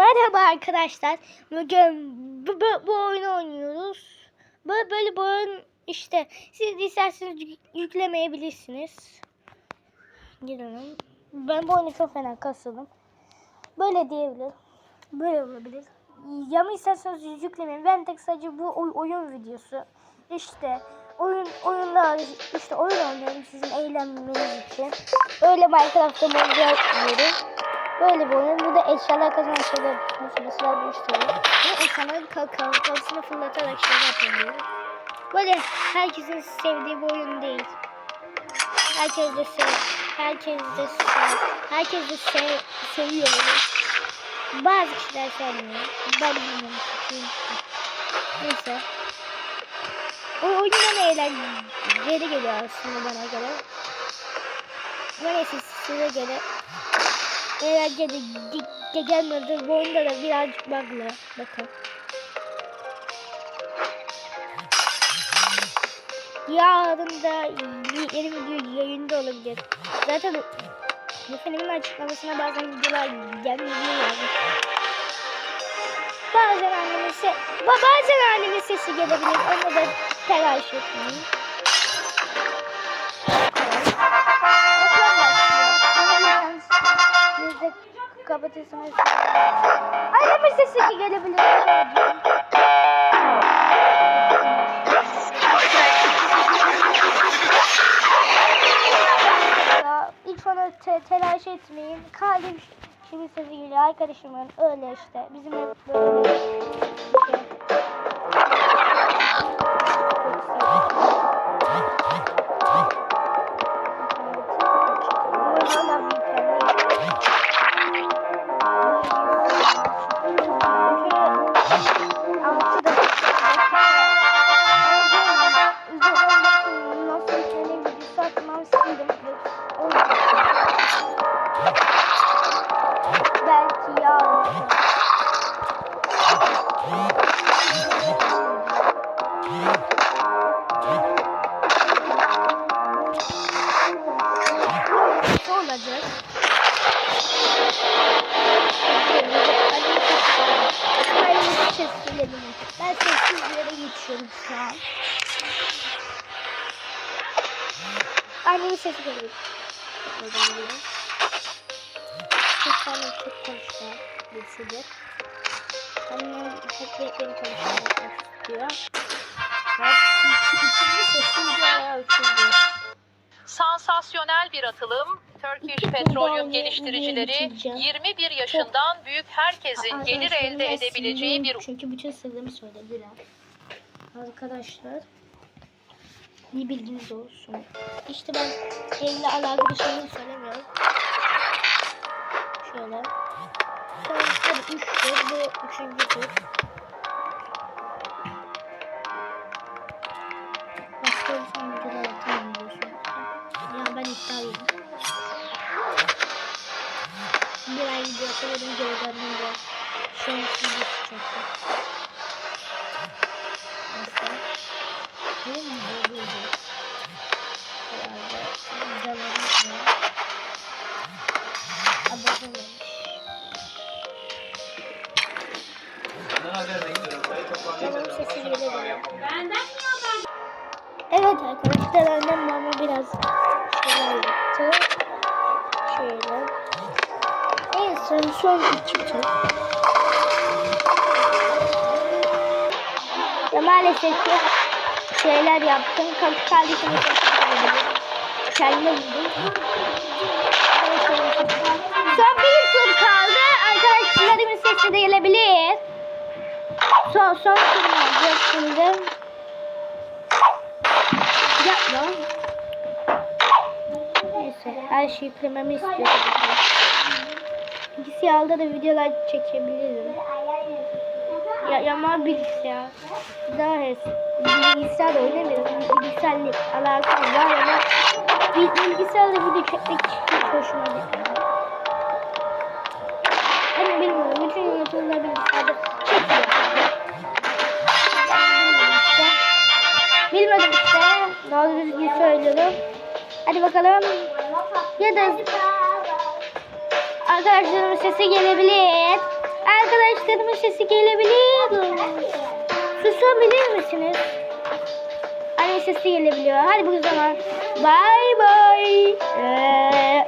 Merhaba arkadaşlar. Bugün bu, bu, bu oyunu oynuyoruz. Böyle, böyle bir oyun işte siz isterseniz yük- yüklemeyebilirsiniz. Girelim. Ben bu oyunu çok fena kasıldım. Böyle diyebilir. Böyle olabilir. Ya mı isterseniz yüklemeyin. Ben tek sadece bu oy- oyun videosu. İşte oyun oyunlar işte oyun oynuyorum sizin eğlenmeniz için. Öyle Minecraft'ta mod yapmıyorum. Böyle bir oyun. Burada eşyalar kazanan şeyler. Mesela bu işte. Ve eşyaları kalkan kafasına fırlatarak şeyler yapabiliyorum. Böyle herkesin sevdiği bir oyun değil. Herkes de sev, herkes de sev, herkes de sev, seviyor. Bazı kişiler sevmiyor. Ben bilmiyorum. Neyse. O oyundan eğlenceli geliyor aslında bana göre. Neyse size göre eğlenceli ge- ge- gelmedi. Bu oyunda da birazcık bug'lı. Bakın. Yarın da yeni video yayında olabilir. Zaten bu filmin açıklamasına bazen videolar gelmiyor yani. Bazen annemin se ba- bazen annemin sesi gelebilir. Onu da telaş etmeyin. Yüzde kapatırsınız. Annemin sesi gelebilir. Ya sonra te- telaş etmeyin. Kalbim şimdi sesi geliyor. Arkadaşımın öyle işte. Bizim hep böyle Gelebilir. Ben sessiz yere geçiyorum şu an. Annemin sesi geliyor. Geliyor. Çok tane çok konuşuyor. Birisidir. Annem hep beni konuşmak istiyor. İki, ikinci sesim bir ayağa uçurdu. Sansasyonel bir atılım. Turkish Petroleum geliştiricileri niye bitireceğim? 21 yaşından büyük herkesin gelir elde edebileceği bir Çünkü bütün sırrımı söylediler. Arkadaşlar. Bir bilginiz olsun. İşte ben evle alakalı şeyleri söylemiyorum. Şöyle. Hadi 3 tur. Bu üçüncü tur. İddialıyım. Bir ay video atamadım geri döndüm de. Şu an şimdi çektim. Neyse. Değil mi? Böyle. Herhalde. Güzel olmuş. Abone olmuş. Tamam sesi geliyor. Evet arkadaşlar annem bana biraz son iki tur. Ya maalesef ki şeyler yaptım. Kalk kardeşime Kendime vurdum. Son bir tur kaldı. Arkadaşlarımın sesi de gelebilir. Son, son tur olacak şimdi. Yapma. Neyse her şeyi yüklememi istiyorum. Bilgisayarda da videolar çekebilirim. Ya, yama bilgisayar. Daha eski. Bilgisayarda oynamıyorum. Bilgisayarla alakam var ama bil- bilgisayarda video çekmek hiç hoşuma gitmiyor. Ama bilmiyorum. Bütün YouTube'lar bilgisayarda çekiyor. Bilmedim işte. Doğru düzgün söylüyorum. Hadi bakalım. Ya da arkadaşlarımın sesi gelebilir. Arkadaşlar sesi gelebiliyor. Susabilir misiniz? Anne sesi gelebiliyor. Hadi bu zaman. Bye bye. Ee,